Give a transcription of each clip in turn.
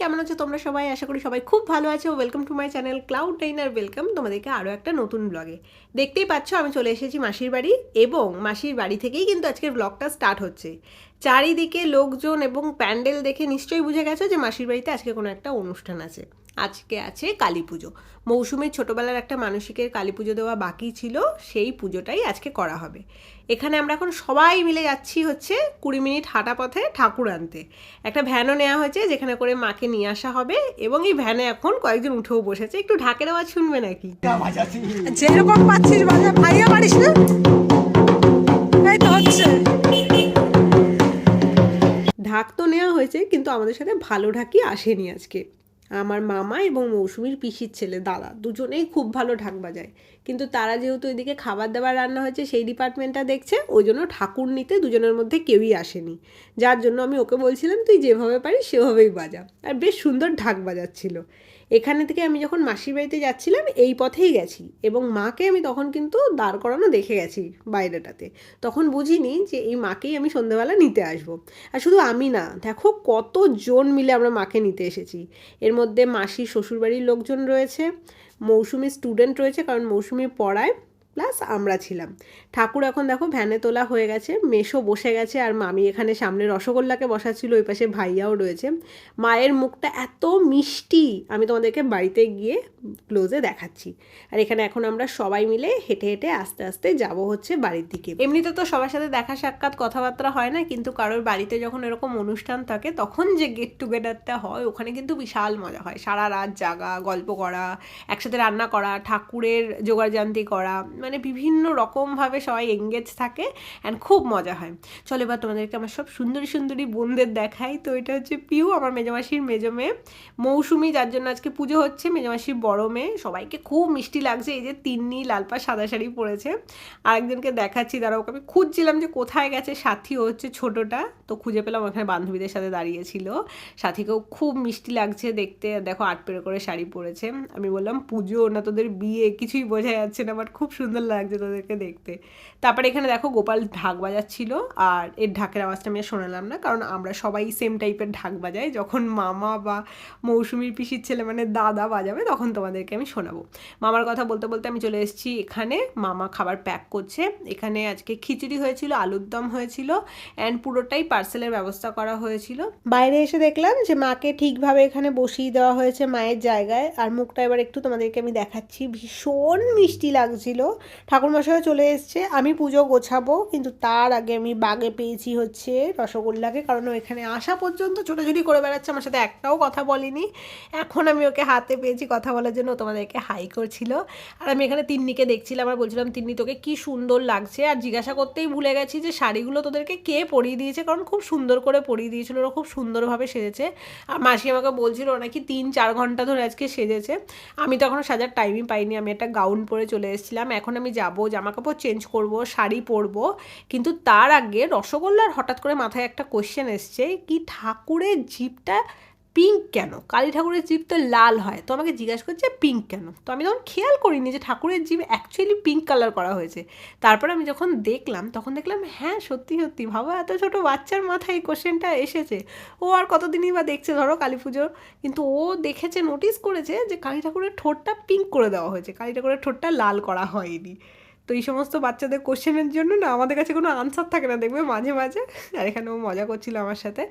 কেমন আছো তোমরা সবাই? আশা করি সবাই খুব ভালো আছো। Welcome to my channel cloud diner welcome তোমাদেরকে আরও একটা নতুন ব্লগে দেখতেই পাচ্ছ, আমি চলে এসেছি মাসির বাড়ি এবং মাসির বাড়ি থেকেই কিন্তু আজকের ব্লগটা স্টার্ট হচ্ছে। চারিদিকে লোকজন এবং প্যান্ডেল দেখে নিশ্চয়ই বুঝে গেছো যে মাসির বাড়িতে আজকে কোনো একটা অনুষ্ঠান আছে। আজকে আছে কালী পুজো। মৌসুমীর ছোটোবেলার একটা মানসিকের কালী পুজো দেওয়া বাকি ছিল সেই পুজোটাই আজকে করা হবে। এখানে আমরা এখন সবাই মিলে যাচ্ছি হচ্ছে কুড়ি মিনিট হাঁটা পথে ঠাকুর আনতে। একটা ভ্যানও নেওয়া হয়েছে যেখানে করে মাকে নিয়ে আসা হবে এবং এই ভ্যানে এখন কয়েকজন উঠেও বসেছে। একটু ঢাকের আওয়াজ শুনবে নাকি? যেরকম পাচ্ছিস বাজা ভাইয়া পারিস না? এই তো হচ্ছে। ঢাক তো নেওয়া হয়েছে কিন্তু আমাদের সাথে ভালো ঢাকই আসেনি আজকে। আমার মামা এবং মৌসুমির পিসির ছেলে, দাদা, দুজনেই খুব ভালো ঢাক বাজায়। কিন্তু তারা যেহেতু এদিকে খাবার দাবার রান্না হয়েছে, সেই ডিপার্টমেন্টটা দেখছে, ওই জন্য ঠাকুর নিতে দুজনের মধ্যে কেউই আসেনি। যার জন্য আমি ওকে বলছিলাম, তুই যেভাবে পারিস, সেভাবেই বাজা। আর বেশ সুন্দর ঢাক বাজাচ্ছিল। এখানে থেকে আমি যখন মাসির বাড়িতে যাচ্ছিলাম, এই পথেই গেছি। এবং মাকে আমি তখন কিন্তু দাঁড় করানো দেখে গেছি বাইরেটাতে। তখন বুঝিনি যে এই মাকেই আমি সন্ধ্যেবেলা নিতে আসব। আর শুধু আমি না, দেখো কতজন মিলে আমরা মাকে নিতে এসেছি। এর মধ্যে মাসির শ্বশুরবাড়ির লোকজন রয়েছে মৌসুমি স্টুডেন্ট রয়েছে, কারণ মৌসুমি পড়ায়। প্লাস আমরা ছিলাম। ঠাকুর এখন দেখো ভ্যানে তোলা হয়ে গেছে মেশো বসে গেছে আর মামি এখানে সামনে রসগোল্লাকে বসাচ্ছিল, ওই পাশে ভাইয়াও রয়েছে। মায়ের মুখটা এত মিষ্টি, আমি তোমাদেরকে বাড়িতে গিয়ে ক্লোজে দেখাচ্ছি। আর এখানে এখন আমরা সবাই মিলে হেঁটে হেঁটে আস্তে আস্তে যাব হচ্ছে বাড়ির দিকে। এমনিতে তো সবার সাথে দেখা সাক্ষাৎ কথাবার্তা হয় না, কিন্তু কারোর বাড়িতে যখন এরকম অনুষ্ঠান থাকে, তখন যে গেট টুগেদারটা হয়, ওখানে কিন্তু বিশাল মজা হয়। সারা রাত জাগা, গল্প করা, একসাথে রান্না করা, ঠাকুরের জোগাড়জান্তি করা মানে বিভিন্ন রকমভাবে সবাই এঙ্গেজ থাকে অ্যান্ড খুব মজা হয়। চলো এবার তোমাদেরকে আমার সব সুন্দরী সুন্দরী বোনদের দেখাই। তো এটা হচ্ছে পিউ, আমার মেজমাসির মেজো মেয়ে। মৌসুমি, যার জন্য আজকে পুজো হচ্ছে, মেজমাসির বড় মেয়ে। সবাইকে খুব মিষ্টি লাগছে, এই যে তিন্নি লালপা সাদা শাড়ি পরেছে। আরেকজনকে দেখাচ্ছি তারা ওকে আমি খুঁজছিলাম যে কোথায় গেছে। সাথী হচ্ছে ছোটোটা। তো খুঁজে পেলাম ওখানে বান্ধবীদের সাথে দাঁড়িয়েছিল। সাথীকেও খুব মিষ্টি লাগছে দেখতে। দেখো আট পেরে করে শাড়ি পরেছে। আমি বললাম, পুজো না তোদের বিয়ে? কিছুই বোঝা যাচ্ছে না বাট খুব সুন্দর লাগছে তোদেরকে দেখতে। তারপরে এখানে দেখো গোপাল ঢাক বাজাচ্ছিল, আর এর ঢাকের আওয়াজটা আমি শোনালাম না, কারণ আমরা সবাই সেম টাইপের ঢাক বাজাই। যখন মামা বা মৌসুমির পিসির ছেলে মানে দাদা বাজাবে, তখন তোমাদেরকে আমি শোনাবো। মামার কথা বলতে বলতে আমি চলে এসেছি এখানে। মামা খাবার প্যাক করছে। এখানে আজকে খিচুড়ি হয়েছিল, আলুর দম হয়েছিল অ্যান্ড পুরোটাই পার্সেলের ব্যবস্থা করা হয়েছিল। বাইরে এসে দেখলাম যে মাকে ঠিকভাবে এখানে বসিয়ে দেওয়া হয়েছে মায়ের জায়গায়, আর মুখটা এবার একটু তোমাদেরকে আমি দেখাচ্ছি। ভীষণ মিষ্টি লাগছিল। ঠাকুরমশাইও চলে এসছে। আমি পুজো গোছাবো, কিন্তু তার আগে আমি বাগে পেয়েছি হচ্ছে রসগোল্লাকে, কারণ এখানে আসা পর্যন্ত ছোটাছুটি করে বেড়াচ্ছে, আমার সাথে একটাও কথা বলেনি। এখন আমি ওকে হাতে পেয়েছি কথা বলার জন্য তোমাদেরকে হাই করছিল। আর আমি এখানে তিন্নিকে দেখছিলাম আর বলছিলাম, তিন্নি, তোকে কি সুন্দর লাগছে? আর জিজ্ঞাসা করতেই ভুলে গেছি যে শাড়িগুলো তোদেরকে কে পরিয়ে দিয়েছে, কারণ খুব সুন্দর করে পরিয়ে দিয়েছিল, ওরা খুব সুন্দরভাবে সেজেছে। আর মাসি আমাকে বলছিল নাকি তিন চার ঘণ্টা ধরে আজকে সেজেছে। আমি তো এখনও সাজার টাইমই পাইনি, আমি একটা গাউন পরে চলে এসেছিলাম। এখন আমি যাব জামা কাপড় চেঞ্জ করব, শাড়ি পরব। কিন্তু তার আগে রসগোল্লার হঠাৎ করে মাথায় একটা কোয়েশ্চেন এসছে, কি ঠাকুরের জিপটা পিঙ্ক কেন? কালী ঠাকুরের জিপ তো লাল হয়, তো আমাকে জিজ্ঞাসা করছে পিঙ্ক কেন? তো আমি তখন খেয়াল করিনি যে ঠাকুরের জিপ অ্যাকচুয়ালি পিঙ্ক কালার করা হয়েছে। তারপরে আমি যখন দেখলাম, তখন দেখলাম হ্যাঁ সত্যি সত্যি ভাবা এত ছোট বাচ্চার মাথায় এই কোশ্চেনটা এসেছে। ও আর কতদিনই বা দেখছে, ধরো, কালী পুজোর। কিন্তু ও দেখেছে নোটিস করেছে যে কালী ঠাকুরের ঠোঁটটা পিঙ্ক করে দেওয়া হয়েছে। কালী ঠাকুরের ঠোঁটটা লাল করা হয়নি। তো এই সমস্ত বাচ্চাদের কোশ্চেনের জন্য না আমাদের কাছে কোনো আনসার থাকে না, দেখবে মাঝে মাঝে। আর এখানে ও মজা করছিল আমার সাথে।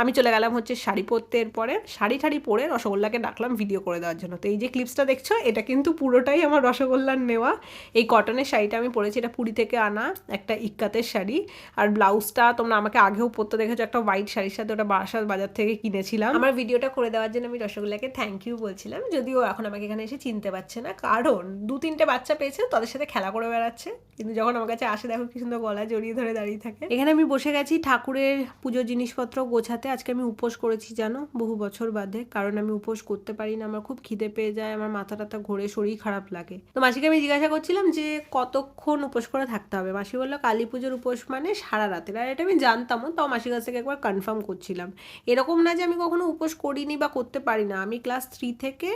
আমি চলে গেলাম হচ্ছে শাড়ি পরতে এরপরে। শাড়ি ঠাড়ি পরে রসগোল্লাকে ডাকলাম ভিডিও করে দেওয়ার জন্য। তো এই যে ক্লিপসটা দেখছ, এটা কিন্তু পুরোটাই আমার রসগোল্লার নেওয়া। এই কটনের শাড়িটা আমি পরেছি, এটা পুরী থেকে আনা একটা ইক্কাতের শাড়ি। আর ব্লাউজটা তোমরা আমাকে আগেও পরতে দেখেছ, একটা হোয়াইট শাড়ির সাথে ওটা বারাসাত বাজার থেকে কিনেছিলাম। আমার ভিডিওটা করে দেওয়ার জন্য আমি রসগোল্লাকে থ্যাংক ইউ বলছিলাম। যদিও এখন আমাকে এখানে এসে চিনতে পারছে না। কারণ দু তিনটে বাচ্চা পেয়েছে, তাদের সাথে খেলা করে বেড়াচ্ছে, কিন্তু যখন আমার কাছে আসে দেখো কি সুন্দর গলা জড়িয়ে ধরে দাঁড়িয়ে থাকে। এখানে আমি বসে গেছি ঠাকুরের পুজোর জিনিসপত্র গোছাতে। আজকে আমি উপোস করেছি জানো, বহু বছর বাদে, কারণ আমি উপোস করতে পারি না, আমার খুব খিদে পেয়ে যায়, আমার মাথা টাথা ঘোরে, শরীর খারাপ লাগে। তো মাসিকে আমি জিজ্ঞাসা করছিলাম যে কতক্ষণ উপোস করে থাকতে হবে? মাসি বলল, কালী পুজোর উপোস মানে সারা রাতের। আর এটা আমি জানতামও, তাও মাসির কাছ থেকে একবার কনফার্ম করছিলাম। এরকম না যে আমি কখনো উপোস করিনি বা করতে পারি না। আমি ক্লাস থ্রি থেকে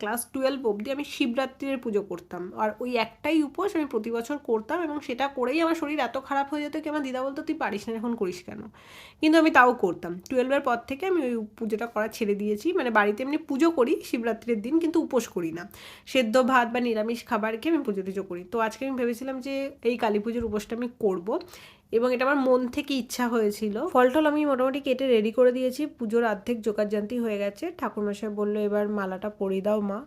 ক্লাস টুয়েলভ অবধি আমি শিবরাত্রির পুজো করতাম। আর ওই একটাই উপোস আমি প্রতি বছর করতাম এবং সেটা করেই আমার শরীর এত খারাপ হয়ে যেত কি, আমার দিদা বলতো, তুই পারিস না এখন করিস কেন? কিন্তু আমি তাও করতাম। টুয়েলভের পর থেকে আমি ওই পুজোটা করা ছেড়ে দিয়েছি। মানে বাড়িতে এমনি পুজো করি, শিবরাত্রির দিন, কিন্তু উপোস করি না। সেদ্ধ ভাত বা নিরামিষ খাবার খেয়ে আমি পুজো টুজো করি। তো আজকে আমি ভেবেছিলাম যে এই কালী পুজোর উপোসটা আমি করব। এবং এটা আমার মন থেকে ইচ্ছা হয়েছিল। ফল টল আমি মোটামুটি কেটে রেডি করে দিয়েছি। পুজোর অর্ধেক জোগাড়জান্তি হয়ে গেছে। ঠাকুরমশাই বলল, এবার মালাটা পরিয়ে দাও মা।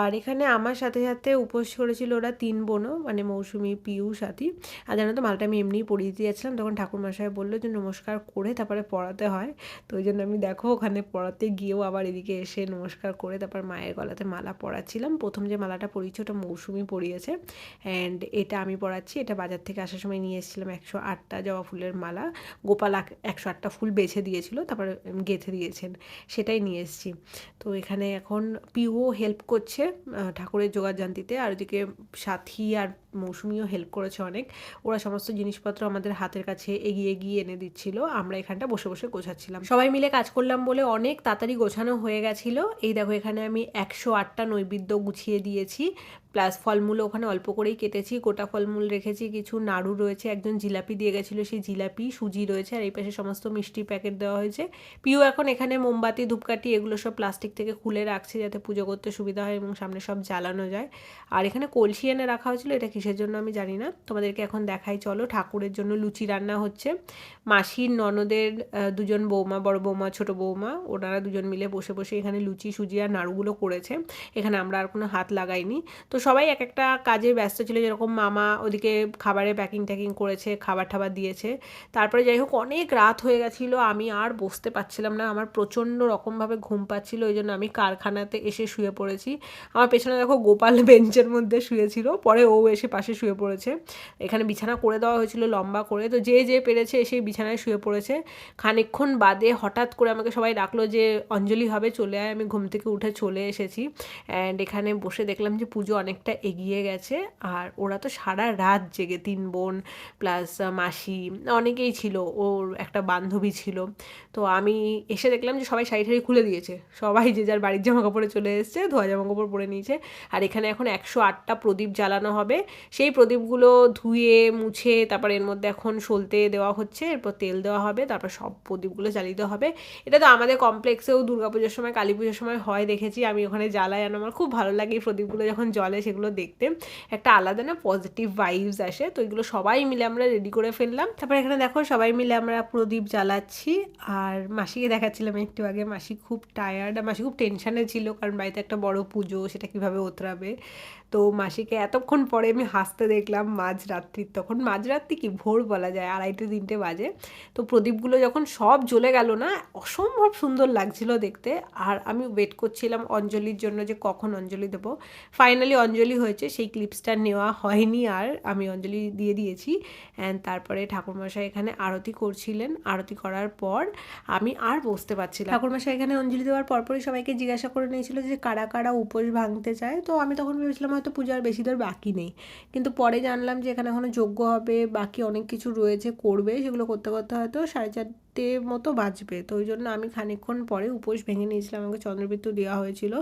আর এখানে আমার সাথে সাথে উপোস করেছিল ওরা তিন বোনও মানে মৌসুমি পিউ সাথী আর জানো তো, মালাটা আমি এমনিই পরিয়ে দিয়ে যাচ্ছিলাম। তখন ঠাকুরমশাই বলল যে, নমস্কার করে তারপরে পড়াতে হয়। তো ওই জন্য আমি দেখো, ওখানে পড়াতে গিয়েও আবার এদিকে এসে নমস্কার করে তারপর মায়ের গলাতে মালা পরাচ্ছিলাম। প্রথম যে মালাটা পরিয়েছে, ওটা মৌসুমি পরিয়েছে। অ্যান্ড এটা আমি পরাচ্ছি। এটা বাজার থেকে আসার সময় নিয়ে এসেছিলাম একশো আট আটটা জবা ফুলের মালা। গোপাল একশো আটটা ফুল বেছে দিয়েছিল, তারপরে গেঁথে দিয়েছেন। সেটাই নিয়ে এসেছি। তো এখানে এখন পিও হেল্প করছে ঠাকুরের জোগাড়জান্তিতে আর ওদিকে সাথী আর মৌসুমিও হেল্প করেছে অনেক। ওরা সমস্ত জিনিসপত্র আমাদের হাতের কাছে এগিয়ে গিয়ে এনে দিচ্ছিল। আমরা এখানটা বসে বসে গোছাচ্ছিলাম। সবাই মিলে কাজ করলাম বলে অনেক তাড়াতাড়ি গোছানো হয়ে গেছিল। এই দেখো এখানে আমি একশো আটটা নৈবেদ্য গুছিয়ে দিয়েছি। প্লাস ফলমূল ওখানে অল্প করেই কেটেছি, গোটা ফলমূল রেখেছি, কিছু নাড়ু রয়েছে, একজন জিলাপি দিয়ে গেছিল, সেই জিলাপি, সুজি রয়েছে, আর এই পাশে সমস্ত মিষ্টি প্যাকেট দেওয়া হয়েছে। পিউ এখন এখানে মোমবাতি, ধূপকাঠি এগুলো সব প্লাস্টিক থেকে খুলে রাখছে যাতে পুজো করতে সুবিধা হয় এবং সামনে সব জ্বালানো যায়। আর এখানে কলসি এনে রাখা হয়েছিল, এটা কিসের জন্য আমি জানি না, তোমাদেরকে এখন দেখাই, চলো ঠাকুরের জন্য লুচি রান্না হচ্ছে। মাসির ননদের দুজন বৌমা, বড় বৌমা, ছোট বৌমা, ওনারা দুজন মিলে বসে বসে এখানে লুচি, সুজি আর নাড়ুগুলো করেছে। এখানে আমরা আর কোনো হাত লাগাইনি। তো সবাই এক একটা কাজে ব্যস্ত ছিল, যেরকম মামা ওদিকে খাবারের প্যাকিং ট্যাকিং করেছে, খাবার টাবার দিয়েছে। তারপরে যাই হোক, অনেক রাত হয়ে গেছিল, আমি আর বসতে পারছিলাম না। আমার প্রচণ্ড রকমভাবে ঘুম পাচ্ছিল ওই জন্য আমি কারখানাতে এসে শুয়ে পড়েছি। আমার পেছনে দেখো গোপাল বেঞ্চের মধ্যে শুয়েছিল, পরে ও এসে পাশে শুয়ে পড়েছে। এখানে বিছানা করে দেওয়া হয়েছিল লম্বা করে, তো যে যে পেরেছে এসে বিছানায় শুয়ে পড়েছে। খানিকক্ষণ বাদে হঠাৎ করে আমাকে সবাই ডাকলো যে, অঞ্জলি হবে, চলে আয়, আমি ঘুম থেকে উঠে চলে এসেছি। অ্যান্ড এখানে বসে দেখলাম যে পুজো অনেকটা এগিয়ে গেছে। আর ওরা তো সারা রাত জেগে, তিন বোন প্লাস মাসি, অনেকেই ছিল, ওর একটা বান্ধবী ছিল। তো আমি এসে দেখলাম যে সবাই শাড়ি ঠাড়ি খুলে দিয়েছে। সবাই যে যার বাড়ির জামা কাপড়ে চলে এসেছে, ধোয়া জামা কাপড় পরে নিয়েছে। আর এখানে এখন একশো আটটা প্রদীপ জ্বালানো হবে। সেই প্রদীপগুলো ধুয়ে, মুছে, তারপর এর মধ্যে এখন সলতে দেওয়া হচ্ছে, এরপর তেল দেওয়া হবে, তারপর সব প্রদীপগুলো জ্বালিয়ে হবে। এটা তো আমাদের কমপ্লেক্সেও দুর্গাপুজোর সময় কালী পুজোর সময় হয়, দেখেছি। আমি ওখানে জ্বালাই, আর আমার খুব ভালো লাগে এই প্রদীপগুলো যখন জ্বলে সেগুলো দেখতে। একটা আলাদা না পজিটিভ ভাইবস আসে। তো এগুলো সবাই মিলে আমরা রেডি করে ফেললাম। তারপর এখানে দেখো সবাই মিলে আমরা প্রদীপ জ্বালাচ্ছি। আর মাসিকে দেখাচ্ছিলাম একটু আগে। মাসি খুব টায়ার্ড আর মাসি খুব টেনশানে ছিল কারণ বাড়িতে একটা বড় পুজো, সেটা কীভাবে ওতরাবে। তো মাসিকে এতক্ষণ পরে আমি হাসতে দেখলাম মাঝরাত্রির তখন মাঝরাত্রি কি ভোর বলা যায়, আড়াইটে, তিনটে বাজে। তো প্রদীপগুলো যখন সব জ্বলে গেল না, অসম্ভব সুন্দর লাগছিল দেখতে। আর আমি ওয়েট করছিলাম অঞ্জলির জন্য যে কখন অঞ্জলি দেবো। ফাইনালি অঞ্জলি হয়েছে, সেই ক্লিপসটা নেওয়া হয়নি আর আমি অঞ্জলি দিয়ে দিয়েছি। অ্যান্ড তারপরে ঠাকুরমশাই এখানে আরতি করছিলেন। আরতি করার পর আমি আর বসতে পারছিলাম ঠাকুরমশাই এখানে অঞ্জলি দেওয়ার পরপরই সবাইকে জিজ্ঞাসা করে নিয়েছিল যে কারা কারা উপোস ভাঙতে চায়। তো আমি তখন ভেবেছিলাম হয়তো পূজার বেশি দূর বাকি নেই। কিন্তু পরে জানলাম যে এখানে এখনও যোগ্য হবে, বাকি অনেক কিছু রয়েছে, করবে, সেগুলো করতে করতে হয়তো সাড়ে চারটে মতো বাজবে। তো ওই জন্য আমি খানিকক্ষণ পরে উপোস ভেঙে নিয়েছিলাম। আমাকে চন্দ্রবৃত্ত দেওয়া হয়েছিল।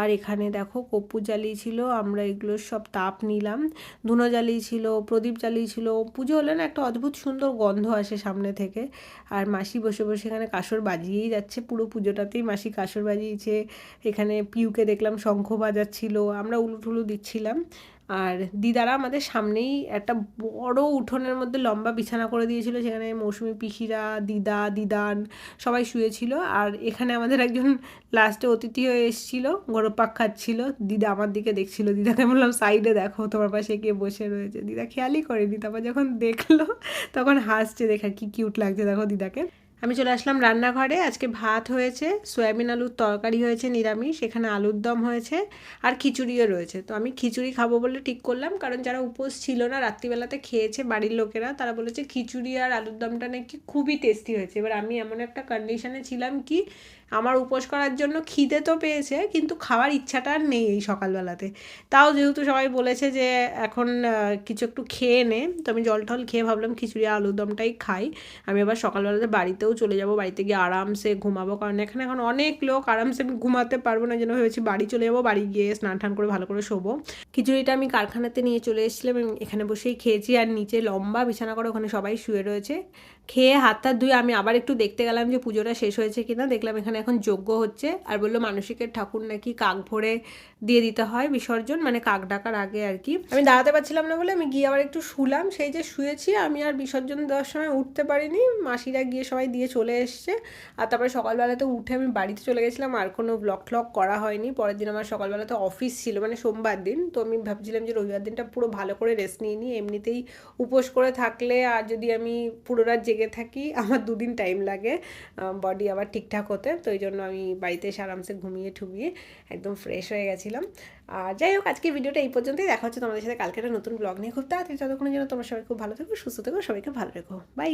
আর এখানে দেখো কর্পূর জ্বালিয়েছিল। আমরা এগুলোর সব তাপ নিলাম। ধুনো জ্বালিয়েছিল, প্রদীপ জ্বালিয়েছিল। পুজো হলে না একটা অদ্ভুত সুন্দর গন্ধ আসে সামনে থেকে। আর মাসি বসে বসে এখানে কাসর বাজিয়েই যাচ্ছে। পুরো পুজোটাতেই মাসি কাসর বাজিয়েছে। এখানে পিউকে দেখলাম শঙ্খ বাজাচ্ছিল। আমরা উলুটুলু দিচ্ছিলাম। আর দিদারা আমাদের সামনেই একটা বড় উঠোনের মধ্যে লম্বা বিছানা করে দিয়েছিল, সেখানে মৌসুমি পিসিরা, দিদা, দিদান সবাই শুয়েছিল। আর এখানে আমাদের একজন লাস্টে অতিথি হয়ে এসেছিল গরম পাক খাচ্ছিল। দিদা আমার দিকে দেখছিল, দিদাকে বললাম, সাইডে দেখো, তোমার পাশে কে বসে রয়েছে। দিদা খেয়ালই করেনি, তারপর যখন দেখল, তখন হাসছে, দেখা কি কিউট লাগছে, দেখো দিদাকে। আমি চলে আসলাম রান্নাঘরে। আজকে ভাত হয়েছে, সয়াবিন আলুর তরকারি হয়েছে, নিরামিষ, এখানে আলুর দম হয়েছে আর খিচুড়িও রয়েছে। তো আমি খিচুড়ি খাব বলে ঠিক করলাম, কারণ যারা উপোস ছিল না, রাত্রিবেলাতে খেয়েছে বাড়ির লোকেরা, তারা বলেছে খিচুড়ি আর আলুর দমটা নাকি খুবই টেস্টি হয়েছে। এবার আমি এমন একটা কন্ডিশনে ছিলাম কি আমার উপোস করার জন্য খিদে তো পেয়েছে, কিন্তু খাওয়ার ইচ্ছাটা আর নেই এই সকালবেলাতে। তাও যেহেতু সবাই বলেছে যে এখন কিছু একটু খেয়ে নে, তো আমি জল টল খেয়ে ভাবলাম খিচুড়ি আলুর দমটাই খাই। আমি আবার সকালবেলাতে বাড়িতেও চলে যাব, বাড়িতে গিয়ে আরামসে ঘুমাবো, কারণ এখানে এখন অনেক লোক, আরামসে আমি ঘুমাতে পারব না, যেন ভেবেছি বাড়ি চলে যাব, বাড়ি গিয়ে স্নান টান করে ভালো করে শোবো। খিচুড়িটা আমি কারখানাতে নিয়ে চলে এসেছিলাম, এখানে বসেই খেয়েছি, আর নিচে লম্বা বিছানা করে ওখানে সবাই শুয়ে রয়েছে। খেয়ে হাত হাত ধুয়ে আমি আবার একটু দেখতে গেলাম যে পুজোটা শেষ হয়েছে কিনা। দেখলাম এখানে এখন যজ্ঞ হচ্ছে। আর বলল মানসিকের ঠাকুর নাকি কাক ভরে দিয়ে দিতে হয় বিসর্জন মানে কাক ডাকার আগে আর কি। আমি দাঁড়াতে পারছিলাম না বলে আমি গিয়ে আবার একটু শুলাম। সেই যে শুয়েছি, আমি আর বিসর্জন দেওয়ার সময় উঠতে পারিনি। মাসিরা গিয়ে সবাই দিয়ে চলে এসছে। আর তারপরে সকালবেলাতে উঠে আমি বাড়িতে চলে গেছিলাম। আর কোনো ব্লগ ট্লগ করা হয়নি। পরের দিন আমার সকালবেলাতে অফিস ছিল মানে সোমবার দিন। তো আমি ভাবছিলাম যে রবিবার দিনটা পুরো ভালো করে রেস্ট নিয়ে নিই। এমনিতেই উপোস করে থাকলে আর যদি আমি পুরো রাত জেগে থাকি, আমার দুদিন টাইম লাগে বডি আবার ঠিকঠাক হতে, তো এই জন্য আমি বাড়িতে এসে আরামসে ঘুমিয়ে ঠুমিয়ে একদম ফ্রেশ হয়ে গেছিলাম। আর যাই হোক আজকে ভিডিওটা এই পর্যন্তই, দেখা হচ্ছে তোমাদের সাথে কালকে একটা নতুন ব্লগ নিয়ে। খুব তাড়াতাড়ি, ততক্ষণের জন্য তোমার সবাই খুব ভালো থেকো, সুস্থ থেকো, সবাইকে ভালো রেখো। বাই